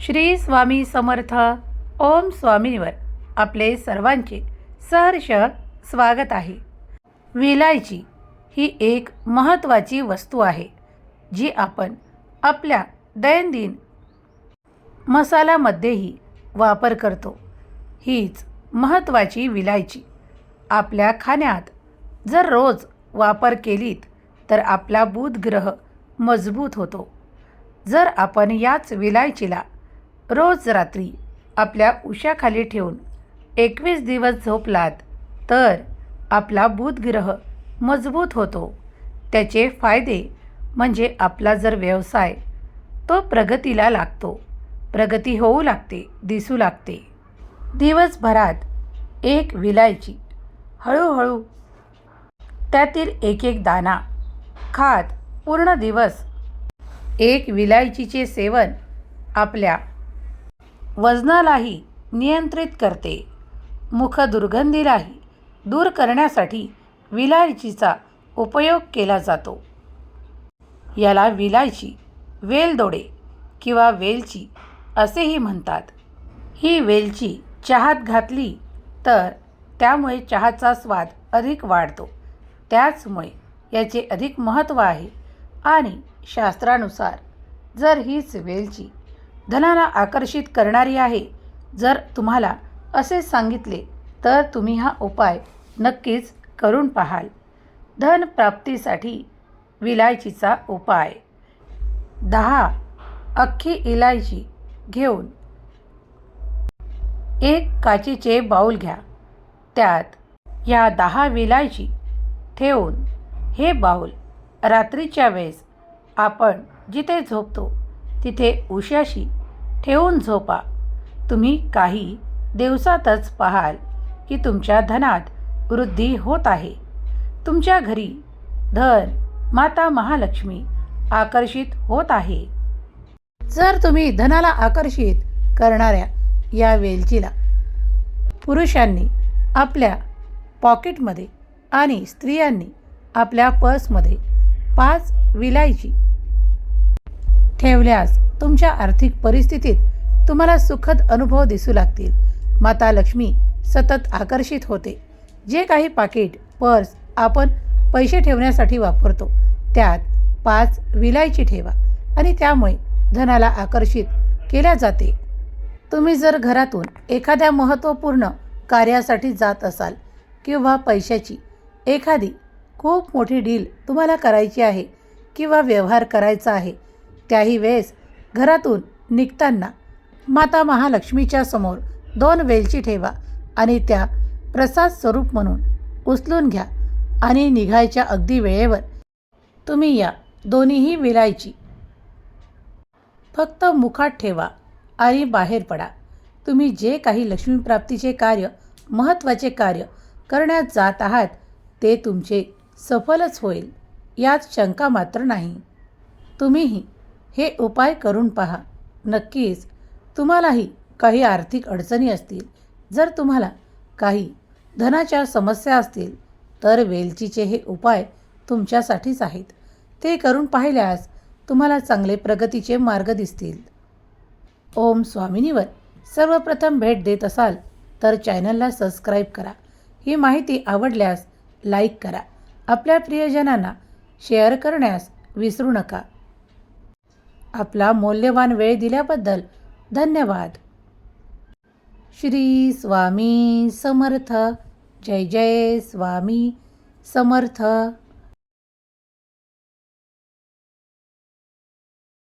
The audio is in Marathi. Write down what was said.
श्री स्वामी समर्थ. ओम स्वामींवर आपले सर्वांचे सहर्ष स्वागत आहे. विलायची ही एक महत्त्वाची वस्तू आहे जी आपण आपल्या दैनंदिन मसाल्यामध्येही वापर करतो. हीच महत्त्वाची विलायची. आपल्या खाण्यात जर रोज वापर केलीत तर आपला बुधग्रह मजबूत होतो. जर आपण याच विलायचीला रोज रात्री आपल्या उशाखाली ठेवून एकवीस दिवस झोपलात तर आपला बुधग्रह मजबूत होतो. त्याचे फायदे म्हणजे आपला जर व्यवसाय तो प्रगतीला लागतो. प्रगती होऊ लागते दिसू लागते. दिवसभरात एक विलायची हळूहळू त्यातील एक एक दाना खात पूर्ण दिवस. एक विलायचीचे सेवन आपल्या वजनालाही नियंत्रित करते. मुख दुर्गंधीलाही दूर करण्यासाठी विलायचीचा उपयोग केला जातो. याला विलायची वेलदोडे किंवा वेलची असेही म्हणतात. ही वेलची चहात घातली तर त्यामुळे चहाचा स्वाद अधिक वाढतो. त्याचमुळे याचे अधिक महत्त्व आहे. आणि शास्त्रानुसार जर हीच वेलची धनाला आकर्षित करणारी आहे. जर तुम्हाला असे सांगितले तर तुम्ही हा उपाय नक्कीच करून पाहाल. धन प्राप्तीसाठी विलायचीचा उपाय. दहा. अख्खी इलायची घेऊन एक काचेचे बाऊल घ्या. त्यात या दहा विलायची ठेवून हे बाऊल रात्रीच्या वेळेस आपण जिथे झोपतो तिथे उशाशी ठेवून झोपा. तुम्ही काही दिवसातच पाहाल की तुमच्या धनात वृद्धी होत आहे. तुमच्या घरी धन माता महालक्ष्मी आकर्षित होत आहे. जर तुम्ही धनाला आकर्षित करणाऱ्या या वेलचीला पुरुषांनी आपल्या पॉकेटमध्ये आणि स्त्रियांनी आपल्या पर्समध्ये पाच विलायची ठेवल्यास तुमच्या आर्थिक परिस्थितीत तुम्हाला सुखद अनुभव दिसू लागतील. माता लक्ष्मी सतत आकर्षित होते. जे काही पाकिट पर्स आपण पैसे ठेवण्यासाठी वापरतो त्यात पाच विलायची ठेवा आणि त्यामुळे धनाला आकर्षित केल्या जाते. तुम्ही जर घरातून एखाद्या महत्त्वपूर्ण कार्यासाठी जात असाल किंवा पैशाची एखादी खूप मोठी डील तुम्हाला करायची आहे किंवा व्यवहार करायचा आहे त्याही वेळेस घरातून निघताना माता महालक्ष्मीच्या समोर दोन वेलची ठेवा आणि त्या प्रसाद स्वरूप म्हणून उचलून घ्या आणि निघायच्या अगदी वेळेवर तुम्ही या दोन्हीही विलायची. फक्त मुखात ठेवा आणि बाहेर पडा. तुम्ही जे काही लक्ष्मीप्राप्तीचे कार्य महत्त्वाचे कार्य करण्यात जात आहात ते तुमचे सफलच होईल यात शंका मात्र नाही. तुम्हीही हे उपाय करून पहा. नक्कीच तुम्हालाही काही आर्थिक अडचणी असतील. जर तुम्हाला काही धनाच्या समस्या असतील तर वेलचीचे हे उपाय तुमच्यासाठीच आहेत. ते करून पाहिल्यास तुम्हाला चांगले प्रगतीचे मार्ग दिसतील. ओम स्वामिनीवर सर्वप्रथम भेट देत असाल तर चॅनलला सबस्क्राईब करा. ही माहिती आवडल्यास लाईक करा. आपल्या प्रियजनांना शेअर करण्यास विसरू नका. आपला मौल्यवान वेळ दिल्याबद्दल धन्यवाद. श्री स्वामी समर्थ. जय जय स्वामी समर्थ.